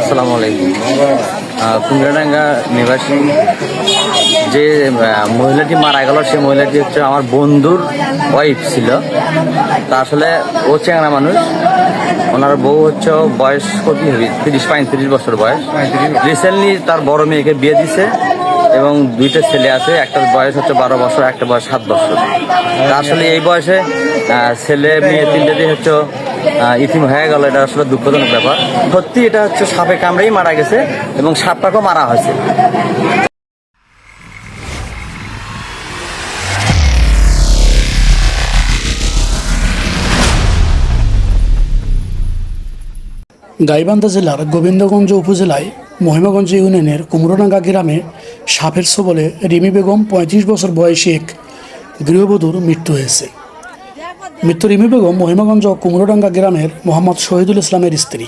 আসসালামু আলাইকুম। কুমিরাডাঙ্গা নিবাসী যে মহিলাটি মারা গেল সে মহিলাটি হচ্ছে আমার বন্ধুর ওয়াইফ ছিল। তা আসলে ও চেংড়া মানুষ। ওনার বউ হচ্ছে বয়স কত হবে তিরিশ, পঁয়ত্রিশ বছর বয়স। রিসেন্টলি তার বড় মেয়েকে বিয়ে দিছে এবং দুইটা ছেলে আছে। একটার বয়স হচ্ছে বারো বছর, একটা বয়স সাত বছর। আসলে এই বয়সে ছেলে, মেয়ে তিনটে হচ্ছে ইতিম হয়ে গেল, এটা আসলে দুঃখজনক ব্যাপার। সত্যি এটা হচ্ছে সাপে কামড়েই মারা গেছে এবং সাপটাকেও মারা হয়েছে। গাইবান্ধা জেলার গোবিন্দগঞ্জ উপজেলায় মহিমাগঞ্জ ইউনিয়নের কুমড়োডাঙ্গা গ্রামে সাপের সবলে রিমি বেগম পঁয়ত্রিশ বছর বয়সী এক গৃহবধূর মৃত্যু হয়েছে। মৃত্যু রিমি বেগম মহিমাগঞ্জ কুমড়োডাঙ্গা গ্রামের মোহাম্মদ শহীদুল ইসলামের স্ত্রী।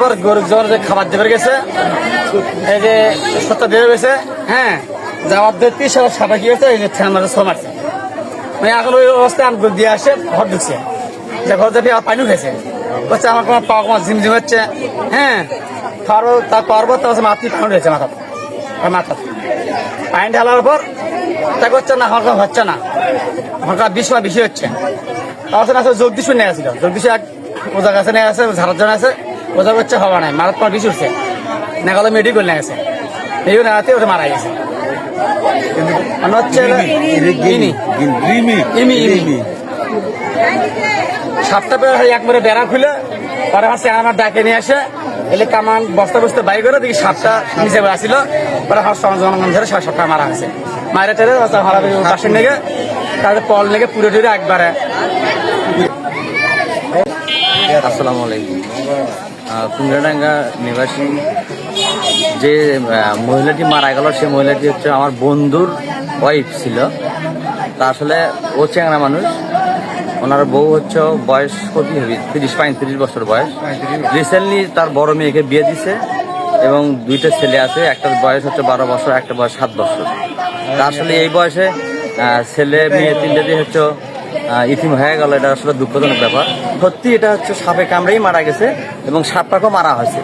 পর গরু জ্বর যে খাবার দেবে গেছে, এই যে সত্তা দেবে গেছে হ্যাঁ যাওয়ার দেখতে সব কি হয়েছে, এই যে ছো মারছে মানে এখন ওই অবস্থায় আমি দিয়ে আসে, ঘর ঢুকছে। যে ঘর আর পানি হয়েছে বলছে, আমার কোনো পা আমার ঝিমঝিম হচ্ছে। হ্যাঁ তারও তার তার মাতৃ পানি হয়েছে মাথা মাথা পানি ঢালার পর তা করছে না হরকা হচ্ছে না। হরকা বিষ বা বেশি হচ্ছে। তারপর আসলে জগদীশ্বর নিয়ে আসছিল জগদীশ্বর এক ওজার কাছে নিয়ে আসে ঝাড়ার জন্য আছে। ওজার করছে হওয়া নাই মারার পর বিষ উঠছে। নেগালে মেডিকেল নিয়ে গেছে। এই নেগাতে ওটা মারা গেছে। মানে হচ্ছে ইনি ইমি ইমি। সাতটা বেলা একবারে বেড়া খুলে পরে আমার আমার ডাকে নিয়ে আসে এলে কামান বস্তা বস্তা বাই করে দেখি সাতটা নিচে আসছিল পরে আমার জনগণ ধরে সাড়ে সাতটা মারা হয়েছে মায়ের টেরে হারা পাশে নেগে তাদের পল নেগে পুরো টুরে একবারে। আসসালামু আলাইকুম। কুমিরাডাঙ্গা নিবাসী যে মহিলাটি মারা গেল সে মহিলাটি হচ্ছে আমার বন্ধুর ওয়াইফ ছিল। তা আসলে ও চেংড়া মানুষ। ওনার বউ হচ্ছে বয়স কত হবে তিরিশ, পঁয়ত্রিশ বছর বয়স। রিসেন্টলি তার বড় মেয়েকে বিয়ে দিছে এবং দুইটা ছেলে আছে, একটার বয়স হচ্ছে বারো বছর, একটা বয়স সাত বছর। আসলে এই বয়সে ছেলে, মেয়ে তিনটে হচ্ছে ইতিম হয়ে গেল। এটা আসলে দুঃখজনক ব্যাপার। সত্যি এটা হচ্ছে সাপে কামড়েই মারা গেছে এবং সাপটাকেও মারা হয়েছে।